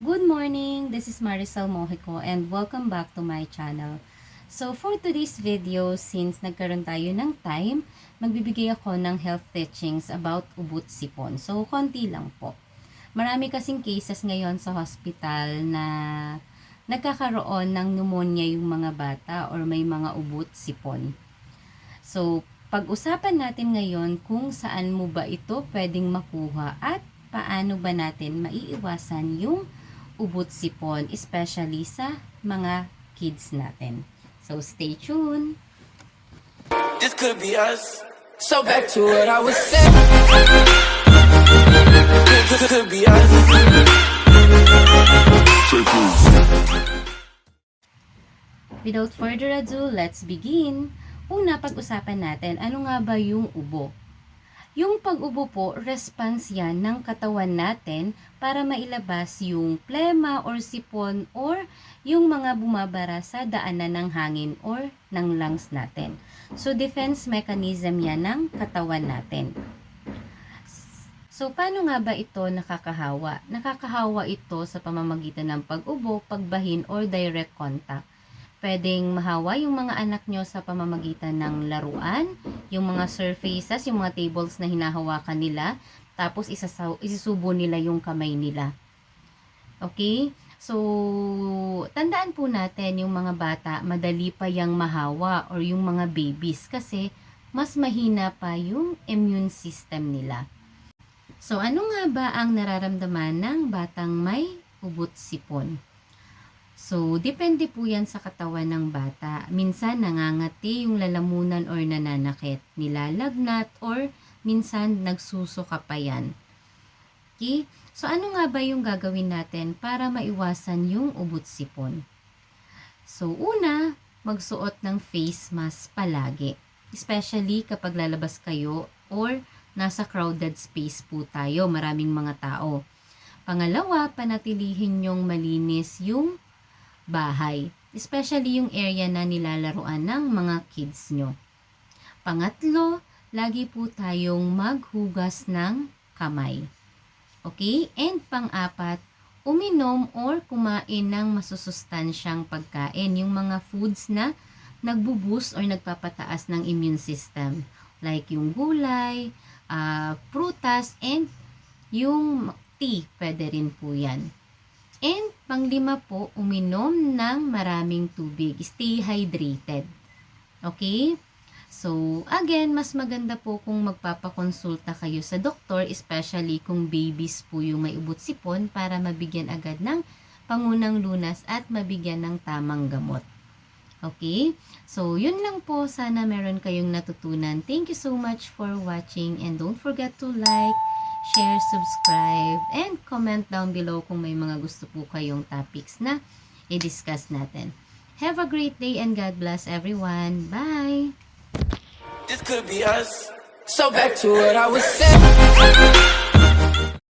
Good morning! This is Marisol Mojico and welcome back to my channel. So for today's video, since nagkaroon tayo ng time, magbibigay ako ng health teachings about ubot sipon. So konti lang po. Marami kasing cases ngayon sa hospital na nagkakaroon ng pneumonia yung mga bata or may mga ubot sipon. So pag-usapan natin ngayon kung saan mo ba ito pwedeng makuha at paano ba natin maiiwasan yung ubot sipon, especially sa mga kids natin. So, stay tuned! This could be us. So back to what I was saying. Could, could be us. Without further ado, let's begin! Una, pag-usapan natin, ano nga ba yung ubo? Yung pag-ubo po, response yan ng katawan natin para mailabas yung plema or sipon or yung mga bumabara sa daanan ng hangin or ng lungs natin. So, defense mechanism yan ng katawan natin. So, paano nga ba ito nakakahawa? Nakakahawa ito sa pamamagitan ng pag-ubo, pagbahin, or direct contact. Pwedeng mahawa yung mga anak nyo sa pamamagitan ng laruan, yung mga surfaces, yung mga tables na hinahawakan nila, tapos isasaw, isisubo nila yung kamay nila. Okay? So, tandaan po natin yung mga bata, madali pa yung mahawa or yung mga babies kasi mas mahina pa yung immune system nila. So, ano nga ba ang nararamdaman ng batang may ubot sipon? So, depende po yan sa katawan ng bata. Minsan nangangati yung lalamunan or nananakit, nilalagnat, or minsan nagsusuka pa yan. Okay? So, ano nga ba yung gagawin natin para maiwasan yung ubot sipon? So, una, magsuot ng face mask palagi. Especially kapag lalabas kayo or nasa crowded space po tayo, maraming mga tao. Pangalawa, panatilihin yung malinis yung bahay. Especially yung area na nilalaruan ng mga kids nyo. Pangatlo, lagi po tayong maghugas ng kamay. Okay? And pang-apat, uminom or kumain ng masusustansyang pagkain. Yung mga foods na nagbuboost or nagpapataas ng immune system. Like yung gulay, ah, prutas, and yung tea. Pwede rin po yan. And panglima po, uminom ng maraming tubig. Stay hydrated. Okay? So, again, mas maganda po kung magpapakonsulta kayo sa doktor, especially kung babies po yung may ubot sipon para mabigyan agad ng pangunang lunas at mabigyan ng tamang gamot. Okay? So, yun lang po. Sana meron kayong natutunan. Thank you so much for watching and don't forget to like, share, subscribe, and comment down below kung may mga gusto po kayong topics na i-discuss natin. Have a great day and God bless everyone. Bye! This could be us. So back to what I was saying.